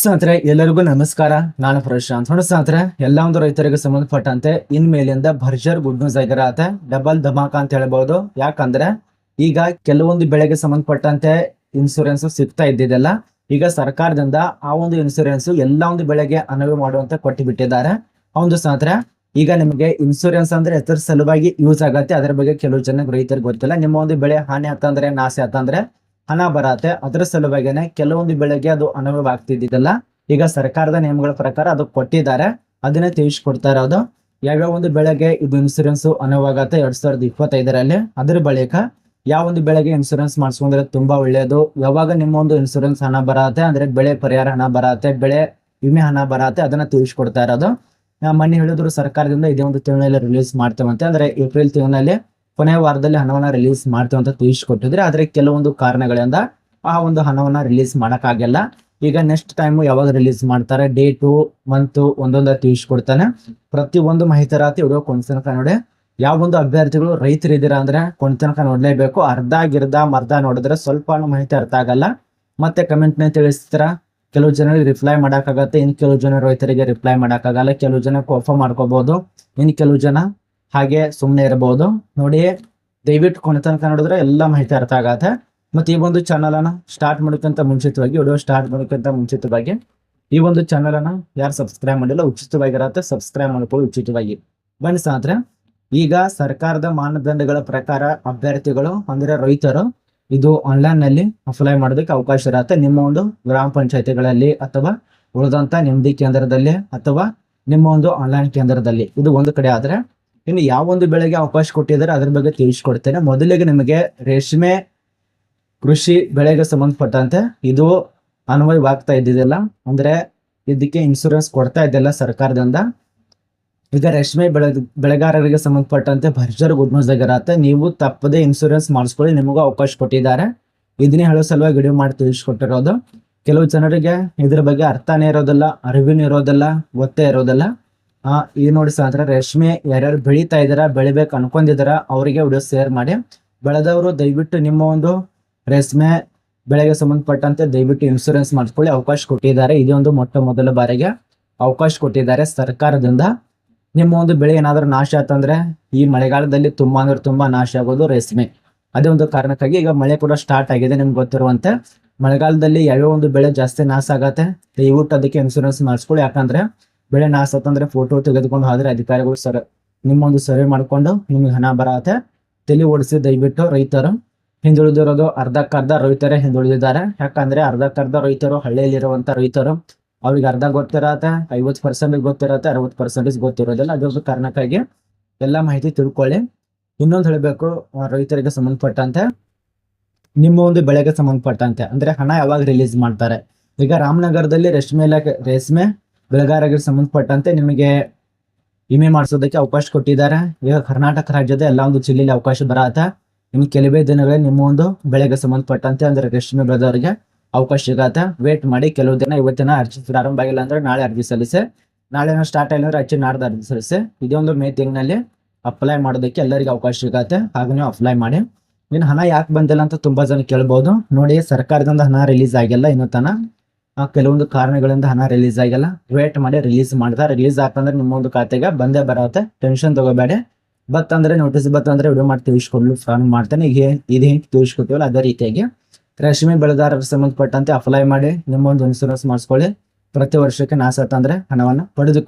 ಸ್ನೇಹಿತರೆ, ಎಲ್ಲರಿಗೂ ನಮಸ್ಕಾರ. ನಾನು ಪ್ರಶಾಂತ್. ನೋಡಿ ಸ್ನೇಹಿತರೆ, ಎಲ್ಲ ಒಂದು ರೈತರಿಗೆ ಸಂಬಂಧಪಟ್ಟಂತೆ ಇನ್ ಮೇಲಿಂದ ಭರ್ಜರ್ ಗುಡ್ ನ್ಯೂಸ್ ಆಗಿರತ್ತೆ. ಡಬಲ್ ಧಮಾಕ ಅಂತ ಹೇಳ್ಬೋದು. ಯಾಕಂದ್ರೆ, ಈಗ ಕೆಲವೊಂದು ಬೆಳೆಗೆ ಸಂಬಂಧಪಟ್ಟಂತೆ ಇನ್ಸೂರೆನ್ಸ್ ಸಿಗ್ತಾ ಇದ್ದಿದ್ದಲ್ಲ, ಈಗ ಸರ್ಕಾರದಿಂದ ಆ ಒಂದು ಇನ್ಸೂರೆನ್ಸ್ ಎಲ್ಲ ಒಂದು ಬೆಳೆಗೆ ಅನುವು ಮಾಡುವಂತ ಕೊಟ್ಟು ಬಿಟ್ಟಿದ್ದಾರೆ. ಒಂದು ಸ್ನೇಹಿತರೆ, ಈಗ ನಿಮಗೆ ಇನ್ಸೂರೆನ್ಸ್ ಅಂದ್ರೆ ಎದ್ರ ಸಲುವಾಗಿ ಯೂಸ್ ಆಗತ್ತೆ. ಅದರ ಬಗ್ಗೆ ಕೆಲವು ಜನ ರೈತರಿಗೆ ಗೊತ್ತಿಲ್ಲ. ನಿಮ್ಮ ಒಂದು ಬೆಳೆ ಹಾನಿ ಆತಂದ್ರೆ ನಾಶ ಆತಂದ್ರೆ ಹಣ ಬರತ್ತೆ. ಅದರ ಸಲುವಾಗಿನೇ ಕೆಲವೊಂದು ಬೆಳೆಗೆ ಅದು ಅನುಭವ ಈಗ ಸರ್ಕಾರದ ನಿಯಮಗಳ ಪ್ರಕಾರ ಅದು ಕೊಟ್ಟಿದ್ದಾರೆ. ಅದನ್ನೇ ತಿಳಿಸ್ಕೊಡ್ತಾ ಇರೋದು. ಯಾವ್ಯಾವ ಒಂದು ಬೆಳೆಗೆ ಇದು ಇನ್ಸೂರೆನ್ಸ್ ಅನುಭವ ಆಗತ್ತೆ ಎರಡ್ ಸಾವಿರದ ಇಪ್ಪತ್ತೈದರಲ್ಲಿ, ಅದ್ರ ಬಳಿಕ ಯಾವ ಒಂದು ಬೆಳೆಗೆ ಇನ್ಸೂರೆನ್ಸ್ ಮಾಡಿಸ್ಕೊಂಡ್ರೆ ತುಂಬಾ ಒಳ್ಳೆಯದು ಯಾವಾಗ ನಿಮ್ಮ ಒಂದು ಇನ್ಸೂರೆನ್ಸ್ ಹಣ ಬರತ್ತೆ, ಅಂದ್ರೆ ಬೆಳೆ ಪರಿಹಾರ ಹಣ ಬರತ್ತೆ, ಬೆಳೆ ವಿಮೆ ಹಣ ಬರತ್ತೆ, ಅದನ್ನ ತಿಳಿಸ್ಕೊಡ್ತಾ ಇರೋದು. ಮೊನ್ನೆ ಹೇಳಿದ್ರು ಸರ್ಕಾರದಿಂದ ಇದೇ ಒಂದು ತಿಂಗಳಲ್ಲಿ ರಿಲೀಸ್ ಮಾಡ್ತೇವಂತೆ. ಅಂದ್ರೆ ಏಪ್ರಿಲ್ ತಿಂಗಳಲ್ಲಿ ಕೊನೆಯ ವಾರದಲ್ಲಿ ಹಣವನ್ನ ರಿಲೀಸ್ ಮಾಡ್ತೇವೆ ಅಂತ ತಿಳಿಸ್ಕೊಟ್ಟಿದ್ರೆ ಆದ್ರೆ ಕೆಲವೊಂದು ಕಾರಣಗಳಿಂದ ಆ ಒಂದು ಹಣವನ್ನ ರಿಲೀಸ್ ಮಾಡಕ್ಕಾಗಲ್ಲ. ಈಗ ನೆಕ್ಸ್ಟ್ ಟೈಮ್ ಯಾವಾಗ ರಿಲೀಸ್ ಮಾಡ್ತಾರೆ ಡೇಟು ಮಂತ್ ಒಂದೊಂದ ತಿಳಿಸ್ಕೊಡ್ತಾನೆ ಪ್ರತಿ ಒಂದು ಮಾಹಿತಿ ವಿಡಿಯೋ ಕೊಂಡ್ತನಕ ನೋಡಿ, ಯಾವ ಒಂದು ಅಭ್ಯರ್ಥಿಗಳು ರೈತರು ಇದ್ದೀರಾ ಅಂದ್ರೆ ಕೊಂಡ್ತನಕ ನೋಡಲೇಬೇಕು. ಅರ್ಧ ಗಿರ್ಧ ಮರ್ಧ ನೋಡಿದ್ರೆ ಸ್ವಲ್ಪ ಮಾಹಿತಿ ಅರ್ಥ ಆಗಲ್ಲ. ಮತ್ತೆ ಕಮೆಂಟ್ನ ತಿಳಿಸ್ತೀರ? ಕೆಲವು ಜನರಿಗೆ ರಿಪ್ಲೈ ಮಾಡಕ್ಕಾಗತ್ತೆ, ಇನ್ ಕೆಲವು ಜನ ರೈತರಿಗೆ ರಿಪ್ಲೈ ಮಾಡಕ್ಕಾಗಲ್ಲ. ಕೆಲವು ಜನ ಕೋಫ ಮಾಡ್ಕೋಬಹುದು ಇನ್ ಕೆಲವು ಜನ ಹಾಗೆ ಸುಮ್ಮನೆ ಇರಬಹುದು ನೋಡಿ ದಯವಿಟ್ಟು ಕೊನೆ ತನಕ ನೋಡಿದ್ರೆ ಎಲ್ಲ ಮಾಹಿತಿ ಅರ್ಥ ಆಗತ್ತೆ. ಮತ್ತೆ ಈ ಒಂದು ಚಾನಲ್ ಅನ್ನ ಸ್ಟಾರ್ಟ್ ಮಾಡೋಕ್ಕಿಂತ ಮುಂಚಿತವಾಗಿ ವಿಡಿಯೋ ಸ್ಟಾರ್ಟ್ ಮಾಡೋಕ್ಕಿಂತ ಮುಂಚಿತವಾಗಿ, ಈ ಒಂದು ಚಾನಲ್ ಅನ್ನ ಯಾರು ಸಬ್ಸ್ಕ್ರೈಬ್ ಮಾಡಿಲ್ಲ, ಉಚಿತವಾಗಿರತ್ತೆ. ಸಬ್ಸ್ಕ್ರೈಬ್ ಮಾಡ್ಕೊಳ್ಳಿ, ಉಚಿತವಾಗಿ. ಬನ್ನಿ ಈಗ ಸರ್ಕಾರದ ಮಾನದಂಡಗಳ ಪ್ರಕಾರ ಅಭ್ಯರ್ಥಿಗಳು, ಅಂದ್ರೆ ರೈತರು, ಇದು ಆನ್ಲೈನ್ನಲ್ಲಿ ಅಪ್ಲೈ ಮಾಡೋದಕ್ಕೆ ಅವಕಾಶ ಇರತ್ತೆ. ನಿಮ್ಮ ಒಂದು ಗ್ರಾಮ ಪಂಚಾಯತಿಗಳಲ್ಲಿ ಅಥವಾ ಉಳಿದಂತ ನೆಮ್ಮದಿ ಕೇಂದ್ರದಲ್ಲಿ ಅಥವಾ ನಿಮ್ಮ ಒಂದು ಆನ್ಲೈನ್ ಕೇಂದ್ರದಲ್ಲಿ. ಇದು ಒಂದು ಕಡೆ ಆದ್ರೆ ಇನ್ನು ಯಾವ ಒಂದು ಬೆಳೆಗೆ ಅವಕಾಶ ಕೊಟ್ಟಿದ್ದಾರೆ, ಅದ್ರ ಬಗ್ಗೆ ತಿಳಿಸ್ಕೊಡ್ತೇನೆ. ಮೊದಲಿಗೆ ನಿಮಗೆ ರೇಷ್ಮೆ ಕೃಷಿ ಬೆಳೆಗೆ ಸಂಬಂಧಪಟ್ಟಂತೆ ಇದು ಅನ್ವಯವಾಗ್ತಾ ಇದ್ದಿದ್ದಿಲ್ಲ. ಅಂದ್ರೆ ಇದಕ್ಕೆ ಇನ್ಶೂರೆನ್ಸ್ ಕೊಡ್ತಾ ಇದ್ದಿಲ್ಲ ಸರ್ಕಾರದಿಂದ. ಈಗ ರೇಷ್ಮೆ ಬೆಳೆ, ಬೆಳೆಗಾರರಿಗೆ ಸಂಬಂಧಪಟ್ಟಂತೆ ಭರ್ಜರ್ ಗುಡ್ ನ್ಯೂಸ್ ಆಗಿರತ್ತೆ ನೀವು ತಪ್ಪದೇ ಇನ್ಶೂರೆನ್ಸ್ ಮಾಡಿಸ್ಕೊಳ್ಳಿ, ನಿಮಗೂ ಅವಕಾಶ ಕೊಟ್ಟಿದ್ದಾರೆ. ಇದನ್ನೇ ಹೇಳೋ ಸಲುವಾಗಿ ವಿಡಿಯೋ ಮಾಡಿ ತಿಳಿಸ್ಕೊಟ್ಟಿರೋದು. ಕೆಲವು ಜನರಿಗೆ ಇದ್ರ ಬಗ್ಗೆ ಅರ್ಥನೇ ಇರೋದಿಲ್ಲ, ಅರಿವಿನೂ ಇರೋದಿಲ್ಲ, ಒತ್ತೇ ಇರೋದಿಲ್ಲ. ಆ ಇದು ನೋಡಿ ಸಾಂದ್ರ ರೇಷ್ಮೆ ಯಾರ್ಯಾರು ಬೆಳೀತಾ ಇದಾರ ಬೆಳಿಬೇಕು ಅನ್ಕೊಂಡಿದಾರ ಅವರಿಗೆ ವಿಡಿಯೋ ಶೇರ್ ಮಾಡಿ. ಬೆಳೆದವರು ದಯವಿಟ್ಟು ನಿಮ್ಮ ಒಂದು ರೇಷ್ಮೆ ಬೆಳೆಗೆ ಸಂಬಂಧಪಟ್ಟಂತೆ ದಯವಿಟ್ಟು ಇನ್ಶೂರೆನ್ಸ್ ಮಾಡಿಸ್ಕೊಳ್ಳಿ ಅವಕಾಶ ಕೊಟ್ಟಿದ್ದಾರೆ. ಇದೊಂದು ಮೊಟ್ಟ ಮೊದಲ ಬಾರಿಗೆ ಅವಕಾಶ ಕೊಟ್ಟಿದ್ದಾರೆ ಸರ್ಕಾರದಿಂದ. ನಿಮ್ಮ ಒಂದು ಬೆಳೆ ಏನಾದ್ರೂ ನಾಶ ಆತಂದ್ರೆ ಈ ಮಳೆಗಾಲದಲ್ಲಿ ತುಂಬಾ ಅಂದ್ರೆ ತುಂಬಾ ನಾಶ ಆಗೋದು ರೇಷ್ಮೆ. ಅದೇ ಒಂದು ಕಾರಣಕ್ಕಾಗಿ ಈಗ ಮಳೆ ಕೂಡ ಸ್ಟಾರ್ಟ್ ಆಗಿದೆ ನಿಮ್ಗೆ ಗೊತ್ತಿರುವಂತೆ. ಮಳೆಗಾಲದಲ್ಲಿ ಯಾವ್ಯಾವ ಒಂದು ಬೆಳೆ ಜಾಸ್ತಿ ನಾಶ ಆಗತ್ತೆ, ದಯವಿಟ್ಟು ಅದಕ್ಕೆ ಇನ್ಶೂರೆನ್ಸ್ ಮಾಡಿಸ್ಕೊಳ್ಳಿ. ಯಾಕಂದ್ರೆ ಬೆಳೆ ನಾಶ ಅಂದ್ರೆ ಫೋಟೋ ತೆಗೆದುಕೊಂಡು ಹೋದ್ರೆ ಅಧಿಕಾರಿಗಳು ಸರ್, ನಿಮ್ಮೊಂದು ಸರ್ವೆ ಮಾಡ್ಕೊಂಡು ನಿಮ್ಗೆ ಹಣ ಬರತ್ತೆ. ತಲೆ ಓಡಿಸಿ ದಯವಿಟ್ಟು ರೈತರು ಹಿಂದುಳಿದಿರೋದು ಅರ್ಧಕ್ಕರ್ಧ ರೈತರೇ ಹಿಂದುಳಿದಿದ್ದಾರೆ. ಯಾಕಂದ್ರೆ ಅರ್ಧಕ್ಕರ್ಧ ರೈತರು ಹಳ್ಳಿಯಲ್ಲಿರುವಂತ ರೈತರು ಅವ್ರಿಗೆ ಅರ್ಧ ಗೊತ್ತಿರತ್ತೆ, ಐವತ್ತು ಪರ್ಸೆಂಟ್ ಗೊತ್ತಿರತ್ತೆ, ಅರವತ್ತು ಪರ್ಸೆಂಟೇಜ್ ಗೊತ್ತಿರೋದಿಲ್ಲ. ಅದೊಂದು ಕಾರಣಕ್ಕಾಗಿ ಎಲ್ಲ ಮಾಹಿತಿ ತಿಳ್ಕೊಳ್ಳಿ. ಇನ್ನೊಂದು ಹೇಳಬೇಕು ರೈತರಿಗೆ ಸಂಬಂಧಪಟ್ಟಂತೆ ನಿಮ್ಮ ಒಂದು ಬೆಳೆಗೆ ಸಂಬಂಧಪಟ್ಟಂತೆ. ಅಂದ್ರೆ ಹಣ ಯಾವಾಗ ರಿಲೀಸ್ ಮಾಡ್ತಾರೆ? ಈಗ ರಾಮನಗರದಲ್ಲಿ ರೇಷ್ಮೆ ಇಲಾಖೆ, ರೇಷ್ಮೆ ಬೆಳೆಗಾರರಿಗೆ ಸಂಬಂಧಪಟ್ಟಂತೆ ನಿಮಗೆ ವಿಮೆ ಮಾಡಿಸೋದಕ್ಕೆ ಅವಕಾಶ ಕೊಟ್ಟಿದ್ದಾರೆ. ಈಗ ಕರ್ನಾಟಕ ರಾಜ್ಯದ ಎಲ್ಲ ಒಂದು ಜಿಲ್ಲೆಯಲ್ಲಿ ಅವಕಾಶ ಬರತ್ತೆ ನಿಮ್ಗೆ ಕೆಲವೇ ದಿನಗಳಲ್ಲಿ ನಿಮ್ಮ ಒಂದು ಬೆಳೆಗೆ ಸಂಬಂಧಪಟ್ಟಂತೆ ಅಂದ್ರೆ ರೇಷ್ಮೆ ಬೆಳೆದವರಿಗೆ ಅವಕಾಶ ಸಿಗತ್ತೆ. ವೇಟ್ ಮಾಡಿ ಕೆಲವು ದಿನ ಇವತ್ತಿನ ಅರ್ಜಿ ಪ್ರಾರಂಭ ಆಗಿಲ್ಲ ಅಂದ್ರೆ ನಾಳೆ ಅರ್ಜಿ ಸಲ್ಲಿಸಿ. ನಾಳೆ ಸ್ಟಾರ್ಟ್ ಆಗಿಲ್ಲ ಅಚ್ಚಿ ನಾಡ್ದು ಅರ್ಜಿ ಸಲ್ಲಿಸಿ. ಇದೊಂದು ಮೇ ತಿಂಗಳಲ್ಲಿ ಅಪ್ಲೈ ಮಾಡೋದಕ್ಕೆ ಎಲ್ಲರಿಗೂ ಅವಕಾಶ ಸಿಗತ್ತೆ. ಹಾಗೆ ನೀವು ಅಪ್ಲೈ ಮಾಡಿ. ನೀನು ಹಣ ಯಾಕೆ ಬಂದಿಲ್ಲ ಅಂತ ತುಂಬಾ ಜನ ಕೇಳ್ಬೋದು. ನೋಡಿ, ಸರ್ಕಾರದಿಂದ ಹಣ ರಿಲೀಸ್ ಆಗಿಲ್ಲ ಇನ್ನು ತನ ಕೆಲವೊಂದು ಕಾರಣಗಳಿಂದ ಹಣ ರಿಲೀಸ್ ಆಗಿಲ್ಲ. ವೇಟ್ ಮಾಡಿ ರಿಲೀಸ್ ಮಾಡ್ತಾರೆ ರಿಲೀಸ್ ಆಗ್ತಂದ್ರೆ ನಿಮ್ಮ ಒಂದು ಖಾತೆಗೆ ಬಂದೇ ಬರತ್ತೆ. ಟೆನ್ಷನ್ ತಗೋಬೇಡಿ. ಬತ್ತಂದ್ರೆ ನೋಟಿಸ್ ಬತ್ತಂದ್ರೆ ವಿಡಿಯೋ ಮಾಡಿ ತಿಳಿಸ್ಕೊಡ್ಲು ಫಾರ್ಮ್ ಮಾಡ್ತೇನೆ. ಈಗ ಇದು ಹೆಂಗೆ ತಿಳಿಸ್ಕೊತೀವಲ್ಲ ಅದೇ ರೀತಿಯಾಗಿ. ರೇಷ್ಮೆ ಬೆಳೆದಾರರ ಸಂಬಂಧಪಟ್ಟಂತೆ ಅಪ್ಲೈ ಮಾಡಿ ನಿಮ್ಮೊಂದು ಇನ್ಸೂರೆನ್ಸ್ ಮಾಡಿಸ್ಕೊಳ್ಳಿ. ಪ್ರತಿ ವರ್ಷಕ್ಕೆ ನಾಶ ಅಂದ್ರೆ ಹಣವನ್ನು ಪಡೆದುಕೊಳ್ಳಿ.